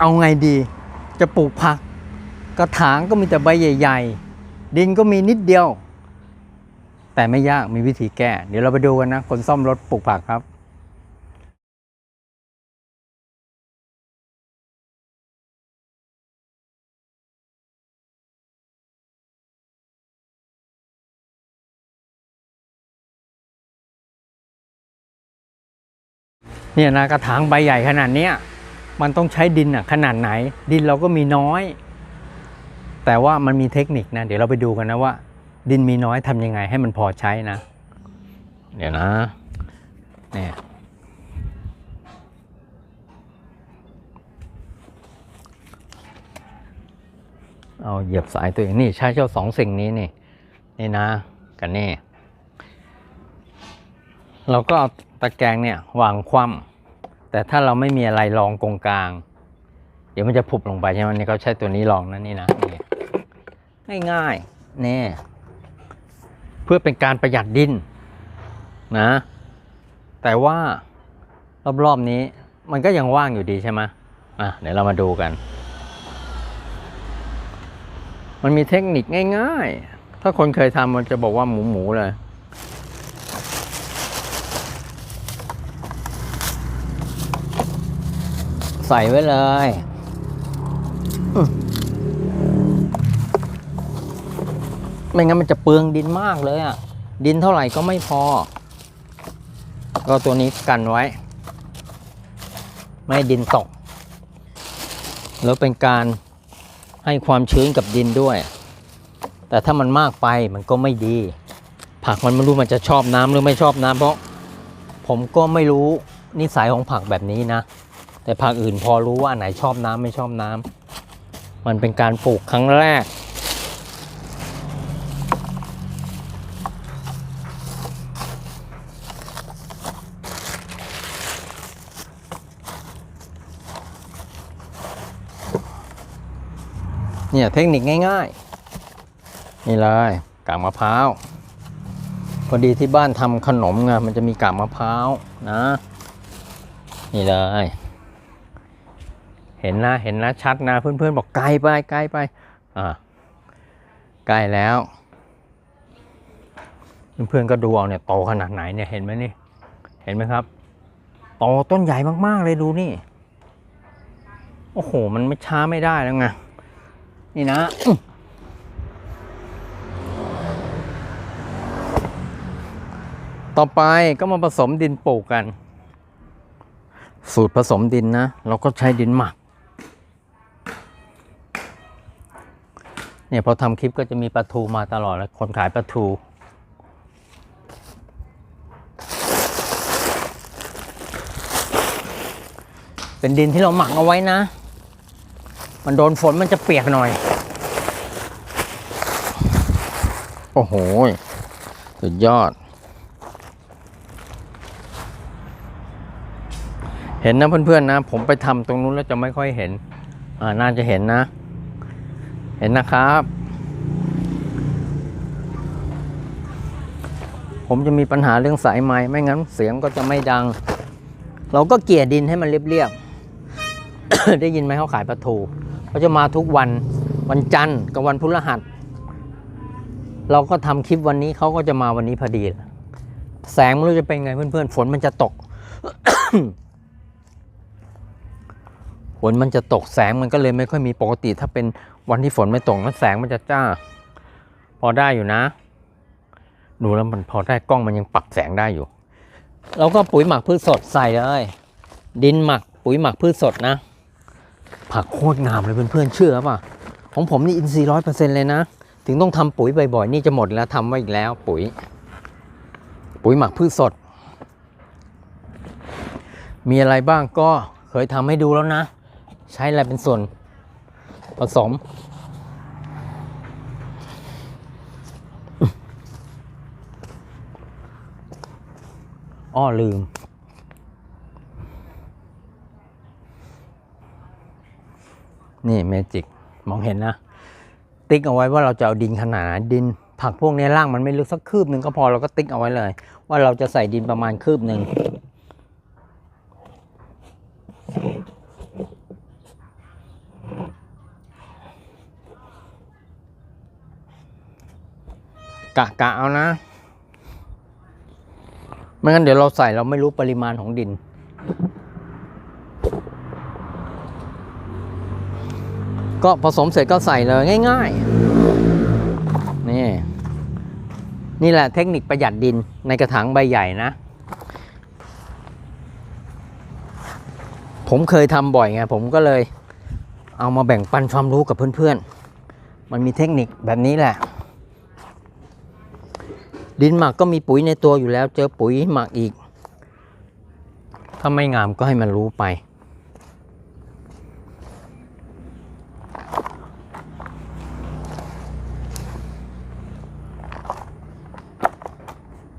เอาไงดี จะปลูกผัก กระถางก็มีแต่ใบใหญ่ ๆ ดินก็มีนิดเดียว แต่ไม่ยากมีวิธีแก้ เดี๋ยวเราไปดูกันนะ คนซ่อมรถปลูกผักครับเนี่ยนะกระถางใบใหญ่ขนาดเนี้ย มันต้องใช้ดินอะขนาดไหน ดินเราก็มีน้อย แต่ว่ามันมีเทคนิคนะเดี๋ยวเราไปดูกันนะว่า ดินมีน้อยทำยังไงให้มันพอใช้นะ เดี๋ยวนะเนี่ยเอาเหยียบสายตัวเองนี่ใช้เจ้าสองสิ่งนี้นี่นี่นะกันนี่เราก็เอาตะแกรงเนี่ยวางคว่ำ แต่ถ้าเราไม่มีอะไรรองตรงกลาง เดี๋ยวมันจะผุบลงไปใช่ไหมนี่เขาใช้ตัวนี้รองนะนี่นะนี่ง่ายๆนี่เพื่อเป็นการประหยัดดินนะ แต่ว่ารอบๆนี้มันก็ยังว่างอยู่ดีใช่ไหมอะเดี๋ยวเรามาดูกัน มันมีเทคนิคง่าย ๆ ถ้าคนเคยทำมันจะบอกว่าหมูหมูๆเลย ใส่ไว้เลยไม่งั้นมันจะเปลืองดินมากเลยอะ ดินเท่าไหร่ก็ไม่พอ ก็ตัวนี้กันไว้ ไม่ดินตก แล้วเป็นการให้ความชื้นกับดินด้วย แต่ถ้ามันมากไปมันก็ไม่ดี ผักมันไม่รู้มันจะชอบน้ำหรือไม่ชอบน้ำเพราะ ผมก็ไม่รู้นิสัยของผักแบบนี้นะ แต่ผักอื่นพอรู้ว่าไหนชอบน้ำไม่ชอบน้ำมันเป็นการปลูกครั้งแรก เนี่ยเทคนิคง่ายๆ นี่เลยกากมะพร้าวพอดีที่บ้านทำขนมไงมันจะมีกากมะพร้าวนะ นี่เลย เห็นนะเห็นนะชัดนะเพื่อนๆบอกไกลไปไกลไปอ่าใกล้แล้ว เพื่อนๆก็ดูเอาเนี่ยโตขนาดไหนเนี่ยเห็นไหมนี่เห็นไหมครับโตต้นใหญ่มากๆเลยดูนี่โอ้โห มันไม่ช้าไม่ได้แล้วไงนี่นะต่อไปก็มาผสมดินปลูกกัน สูตรผสมดินนะ เราก็ใช้ดินหมัก เนี่ยพอทำคลิปก็จะมีปลาทูมาตลอดแล้วคนขายปลาทูเป็นดินที่เราหมักเอาไว้นะ มันโดนฝนมันจะเปียกหน่อย โอ้โห สุดยอด เห็นนะเพื่อนๆนะ ผมไปทำตรงนู้นแล้วจะไม่ค่อยเห็น อ่า น่าจะเห็นนะ เห็นนะครับ ผมจะมีปัญหาเรื่องสายไม้ไม่งั้นเสียงก็จะไม่ดัง เราก็เกลี่ยดินให้มันเรียบๆ ได้ยินไหมเขาขายปลาทูเขาจะมาทุกวันวันจันทร์กับวันพฤหัส เราก็ทำคลิปวันนี้เขาก็จะมาวันนี้พอดี แสงไม่รู้จะเป็นไงเพื่อนๆ ฝนมันจะตกฝนมันจะตกแสงมันก็เลยไม่ค่อยมีปกติถ้าเป็น วันที่ฝนไม่ตกแล้วแสงมันจะจ้า พอได้อยู่นะ ดูแล้วมันพอได้กล้องมันยังปรับแสงได้อยู่ แล้วก็ปุ๋ยหมักพืชสดใส่เลย ดินหมักปุ๋ยหมักพืชสดนะ ผักโคตรงามเลยเพื่อนๆเชื่อป่ะ ของผมนี่อินทรีย์ร้อยเปอร์เซ็นต์เลยนะ ถึงต้องทำปุ๋ยบ่อยๆ นี่จะหมดแล้วทำไว้อีกแล้วปุ๋ย ปุ๋ยหมักพืชสด มีอะไรบ้างก็เคยทำให้ดูแล้วนะ ใช้อะไรเป็นส่วน ผสม อ้อลืม นี่เมจิก มองเห็นนะ ติ๊กเอาไว้ว่าเราจะเอาดินขนาดดินผักพวกนี้ล่างมันไม่ลึกสักคืบหนึ่งก็พอเราก็ติ๊กเอาไว้เลย ว่าเราจะใส่ดินประมาณคืบหนึ่ง กะกะเอานะ ไม่งั้นเดี๋ยวเราใส่เราไม่รู้ปริมาณของดิน ก็ผสมเสร็จก็ใส่เลยง่าย ๆ นี่ นี่แหละเทคนิคประหยัดดินในกระถางใบใหญ่นะ ผมเคยทำบ่อยไง ผมก็เลยเอามาแบ่งปันความรู้กับเพื่อนๆ มันมีเทคนิคแบบนี้แหละ ดินหมักก็มีปุ๋ยในตัวอยู่แล้ว เจอปุ๋ยหมักอีก ถ้าไม่งามก็ให้มันรู้ไป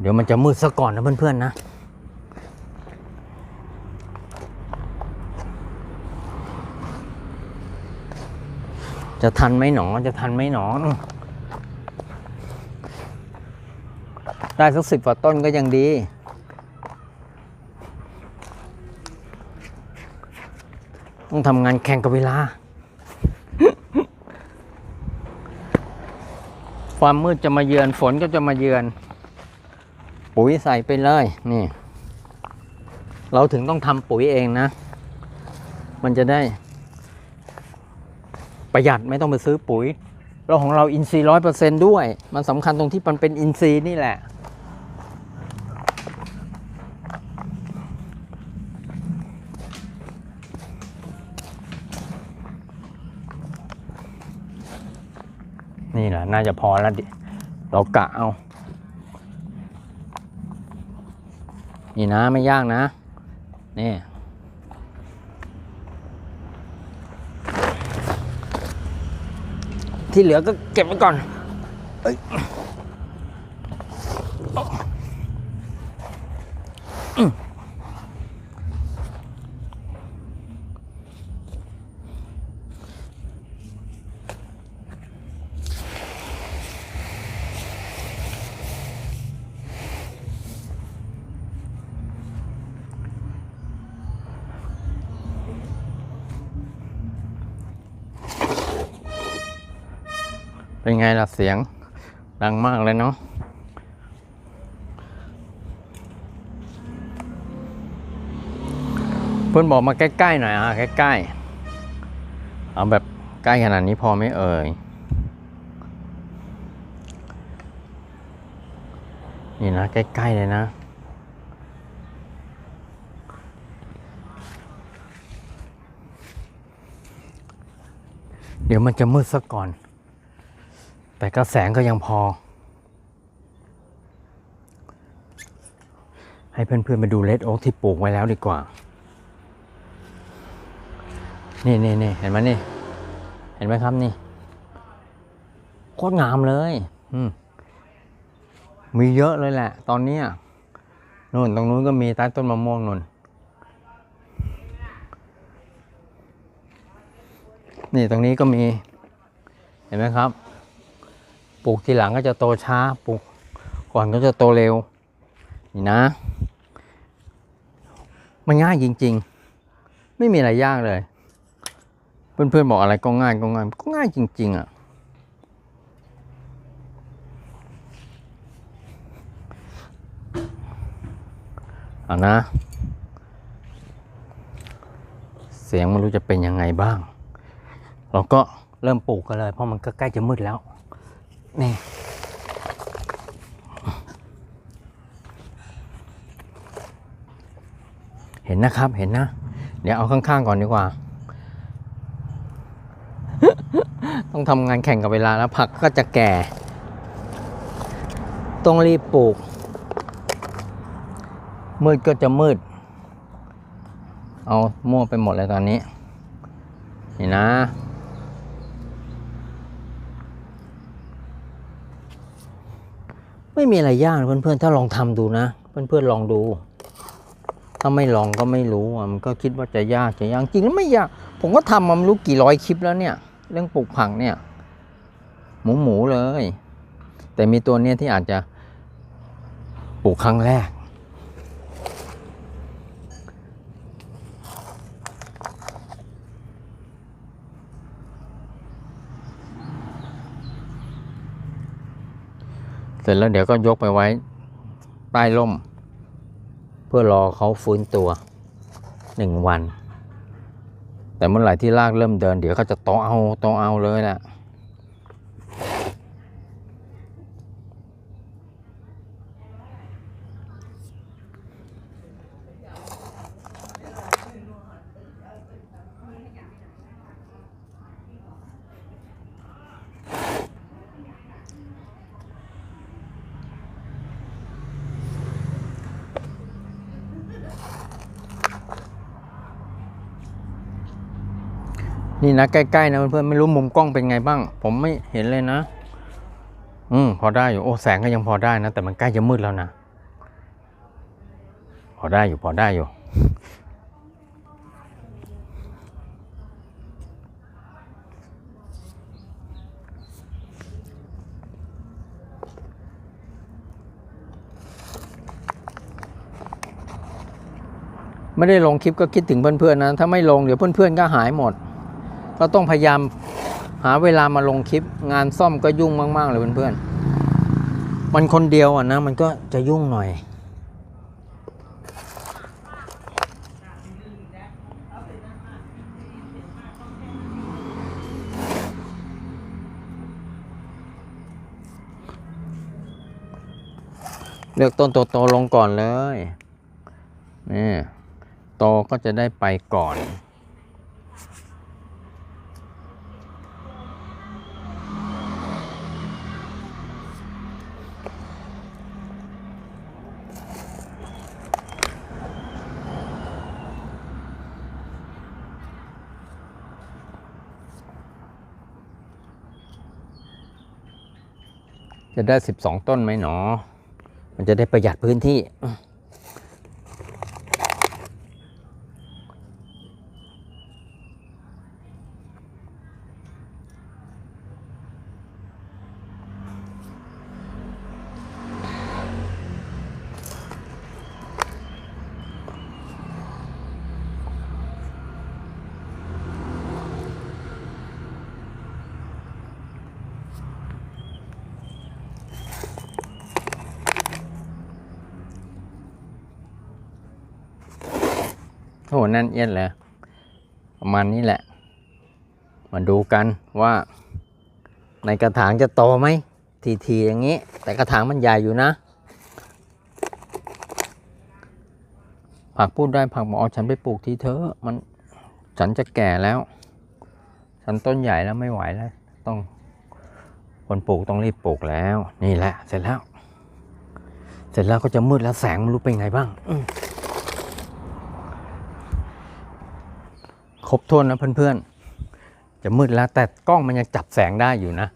เดี๋ยวมันจะมืดซะก่อนนะเพื่อนๆนะจะทันไหมหนอ จะทันไหมหนอ ได้สักสิบกว่าต้นก็ยังดี ต้องทำงานแข่งกับเวลา ความมืดจะมาเยือนฝนก็จะมาเยือน ปุ๋ยใส่ไปเลยนี่ เราถึงต้องทำปุ๋ยเองนะ มันจะได้ประหยัดไม่ต้องไปซื้อปุ๋ย เราของเราอินทรีร้อยเปอร์เซนด้วย มันสำคัญตรงที่มันเป็นอินทรีนี่แหละ นี่แหละน่าจะพอแล้วดิ เรากะเอา นี่นะไม่ยากนะ นี่ ที่เหลือก็เก็บไว้ก่อนเอ้ย เป็นไงล่ะเสียงดังมากเลยเนาะเพื่อนบอกมาใกล้ๆหน่อยอะใกล้ๆเอาแบบใกล้ขนาดนี้พอไหม่เอ่ยนี่นะใกล้ๆเลยนะ เดี๋ยวมันจะมืดซะก่อน แต่กระแสงก็ยังพอ ให้เพื่อนๆมาดูเลดโอ๊กที่ปลูกไว้แล้วดีกว่า นี่นี่นี่เห็นไหมนี่ เห็นไหมครับนี่ โคตรงามเลย อืมมีเยอะเลยแหละ ตอนนี้นู่นตรงนู้นก็มีใต้ต้นมะม่วงนู่นนี่ตรงนี้ก็มี เห็นไหมครับ ปลูกทีหลังก็จะโตช้า ปลูกก่อนก็จะโตเร็ว นี่นะ มันง่ายจริง ๆ ไม่มีอะไรยากเลย เพื่อนๆบอกอะไรก็ง่ายก็ง่ายก็ง่ายจริง ๆอะ เอานะ เสียงไม่รู้จะเป็นยังไงบ้าง เราก็เริ่มปลูกกันเลย เพราะมันก็ใกล้จะมืดแล้ว นี่เห็นนะครับเห็นนะ เดี๋ยวเอาข้างๆก่อนดีกว่า ต้องทำงานแข่งกับเวลาแล้วผักก็จะแก่ ต้องรีบปลูก มืดก็จะมืด เอามั่วไปหมดเลยตอนนี้ นี่นะ ไม่มีอะไรยากนเพื่อนๆ ถ้าลองทำดูนะ เพื่อนๆลองดู ถ้าไม่ลองก็ไม่รู้อะมันก็คิดว่าจะยากจะยากจริงแล้วไม่ยาก ผมก็ทำมาไม่รู้กี่ร้อยคลิปแล้วเนี่ย เรื่องปลูกผักเนี่ย หมูหมูเลย แต่มีตัวเนี้ยที่อาจจะปลูกครั้งแรก ร็จแล้วเดี๋ยวก็ยกไปไว้ใต้ร่ม เพื่อรอเขาฟื้นตัวหนึ่งวัน แต่เมื่อไหร่ที่รากเริ่มเดิน เดี๋ยวเขาจะโตเอาโตเอาเลยแหละ นี่นะใกล้ๆนะเพื่อนๆไม่รู้มุมกล้องเป็นไงบ้าง ผมไม่เห็นเลยนะ อืมพอได้อยู่โอ้แสงก็ยังพอได้นะ แต่มันใกล้จะมืดแล้วนะ พอได้อยู่พอได้อยู่ไม่ได้ลงคลิปก็คิดถึงเพื่อนๆนะ ถ้าไม่ลงเดี๋ยวเพื่อนๆก็หายหมด ก็ต้องพยายามหาเวลามาลงคลิป งานซ่อมก็ยุ่งมาก ๆ เลยเพื่อนๆ มันคนเดียวอะนะ มันก็จะยุ่งหน่อย เลือกต้นโตๆลงก่อนเลย นี่โตก็จะได้ไปก่อน จะได้ 12 ต้นไหมหนอ มันจะได้ประหยัดพื้นที่ โอ้โหนั่นเอียนเลยประมาณนี้แหละ มาดูกันว่าในกระถางจะโตไหมทีๆอย่างนี้ แต่กระถางมันใหญ่อยู่นะ ผักพูดได้ผักบอกเอาฉันไปปลูกทีเถอมันฉันจะแก่แล้ว ฉันต้นใหญ่แล้วไม่ไหวแล้ว ต้องคนปลูกต้องรีบปลูกแล้ว นี่แหละ เสร็จแล้ว เสร็จแล้วก็จะมืดแล้วแสงมันรู้เป็นไงบ้างอืม ครบถ้วนนะเพื่อนๆ จะมืดแล้วแต่กล้องมันยังจับแสงได้อยู่นะ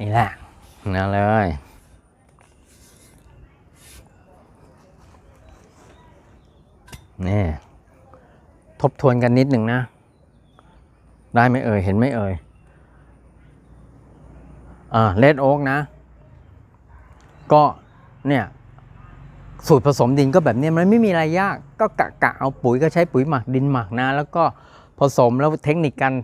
นี่แหละนั่นเลย นี่ ทบทวนกันนิดหนึ่งนะ ได้ไหมเอ่ย เห็นไหมเอ่ย อ่าเลดโอ๊กนะ ก็เนี่ยสูตรผสมดินก็แบบนี้มันไม่มีอะไรยาก ก็กะกะเอาปุ๋ยก็ใช้ปุ๋ยหมักดินหมักนะ แล้วก็ ผสมแล้วเทคนิคการ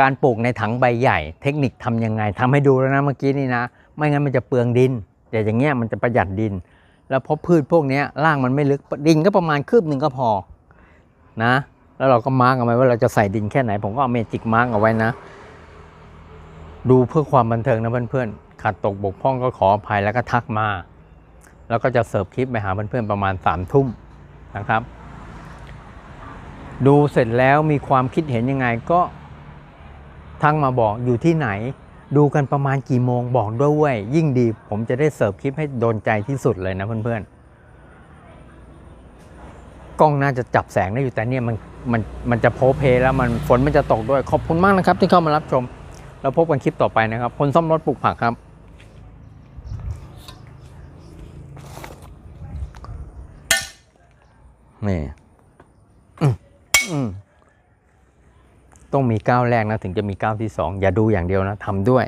การปลูกในถังใบใหญ่ เทคนิคทำยังไงทำให้ดูแล้วนะเมื่อกี้นี่นะ ไม่งั้นมันจะเปลืองดิน แต่อย่างเงี้ยมันจะประหยัดดิน แล้วพราะพืชพวกนี้ยรากมันไม่ลึกดินก็ประมาณคืบหนึ่งก็พอนะ แล้วเราก็มาร์กเอาไว้ว่าเราจะใส่ดินแค่ไหน ผมก็เอาเมจิกมาร์กเอาไว้นะ ดูเพื่อความบันเทิงนะเพื่อนๆขาดตกบกพร่องก็ขออภัยแล้วก็ทักมา แล้วก็จะเสิร์ฟคลิปไปหาเพื่อนๆประมาณ3ามทุ่มนะครับ ดูเสร็จแล้วมีความคิดเห็นยังไงก็ทักมาบอกอยู่ที่ไหน ดูกันประมาณกี่โมงบอกด้วยเวย ยิ่งดีผมจะได้เสิร์ฟคลิปให้โดนใจที่สุดเลยนะเพื่อนๆกล้องน่าจะจับแสงได้อยู่แต่เนี่ยมันมันมันจะโพเพแล้วมันฝนมันจะตกด้วยขอบคุณมากนะครับ ที่เข้ามารับชมแล้วพบกันคลิปต่อไปนะครับ คนซ่อมรถปลูกผักครับนี่ ต้องมีก้าวแรกนะถึงจะมีก้าวที่สองอย่าดูอย่างเดียวนะทำด้วย